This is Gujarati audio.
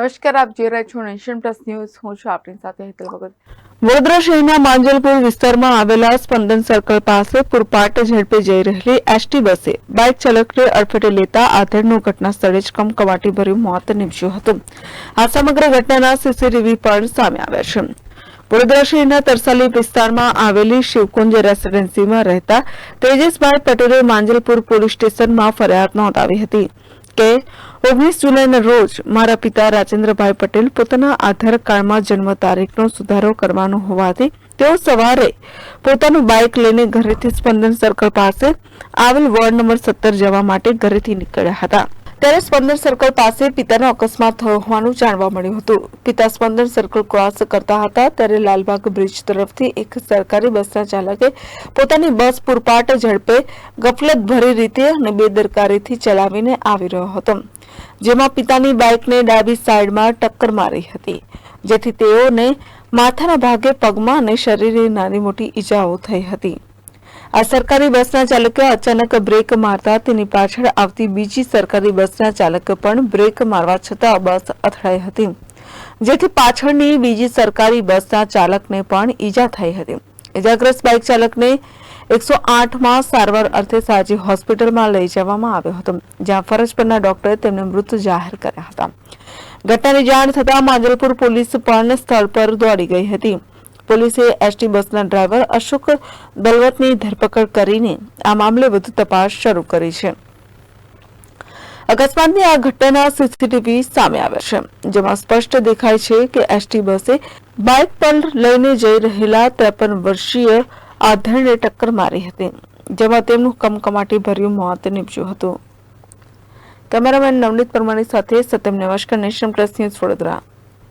નમસ્કાર, આપ જોઈ રહ્યા છો નેશન પ્લસ ન્યૂઝ. હું છું આપની સાથે હેતલ ભગત. વડોદરા શહેરના માંજલપુર વિસ્તારમાં આવેલા સ્પંદન સર્કલ પાસે પૂરપાટ ઝડપે જઈ રહેલી એસટી બસે બાઇક ચાલકને અડફેટે લેતા આધેડનું ઘટના સ્થળે જ કમકવાટી ભર્યું મોત નીપજ્યું હતું. આ સમગ્ર ઘટનાના સીસીટીવી પણ સામે આવ્યા છે. વડોદરા શહેરના તરસાલી વિસ્તારમાં આવેલી શિવકુંજ રેસીડેન્સીમાં રહેતા તેજસભાઈ પટેલે માંજલપુર પોલીસ સ્ટેશનમાં ફરિયાદ નોંધાવી હતી કે ઓગણીસ જુલાઈના રોજ મારા પિતા રાજેન્દ્રભાઈ પટેલ પોતાના આધાર કાર્ડમાં જન્મ તારીખનો સુધારો કરવાનો હોવાથી તેઓ સવારે પોતાનું બાઇક લઈને ઘરેથી સ્પંદન સર્કલ પાસે આવેલ વોર્ડ નંબર સત્તર જવા માટે ઘરેથી નીકળ્યા હતા. ત્યારે સ્પંદન સર્કલ પાસે પિતાનો અકસ્માત થયો હોવાનું જાણવા મળ્યું હતું. પિતા સ્પંદન સર્કલ ક્રોસ કરતા હતા ત્યારે લાલબાગ બ્રિજ તરફથી એક સરકારી બસના ચાલકે પોતાની બસ પૂરપાટ ઝડપે ગફલત ભરી રીતે અને બેદરકારીથી ચલાવીને આવી રહ્યો હતો. જેમાં પિતાની બાઇકને ડાબી સાઈડમાં ટક્કર મારી હતી, જેથી તેઓને માથાના ભાગે પગમાં અને શરીરે નાની મોટી ઈજાઓ થઈ હતી. આ સરકારી બસના ચાલકે અચાનક બ્રેક મારતા તેની પાછળ આવતી બીજી સરકારી બસના ચાલકે પણ બ્રેક મારવા છતાં બસ અથડાઈ હતી. જેથી પાછળની બીજી સરકારી બસના ચાલકને પણ ઈજા થઈ હતી. ઈજાગ્રસ્ત બાઇક ચાલકને એકસો આઠમાં સારવાર અર્થે સાજી હોસ્પિટલમાં લઈ જવામાં આવ્યો હતો, જ્યાં ફરજ પરના ડોક્ટરે તેમને મૃત જાહેર કર્યા હતા. ઘટનાની જાણ થતાં માંજલપુર પોલીસ પણ સ્થળ પર દોડી ગઈ હતી. પોલીસે એસટી બસના ડ્રાઈવર અશોક દલવતની ધરપકડ કરીને આ મામલે વધુ તપાસ શરૂ કરી છે. અકસ્માતની આ ઘટના સીસીટીવી સામે આવ્યા છે, જેમાં સ્પષ્ટ દેખાય છે કે એસટી બસે બાઇક પર લઈને જઈ રહેલા ત્રેપન વર્ષીય આધરને ટક્કર મારી હતી, જેમાં તેમનું કમકમાટી ભર્યું મોત નીપજ્યું હતું. કેમેરામેન નવનીત પરમાણી સાથે Satyam Nevashkar national press news Vadodara.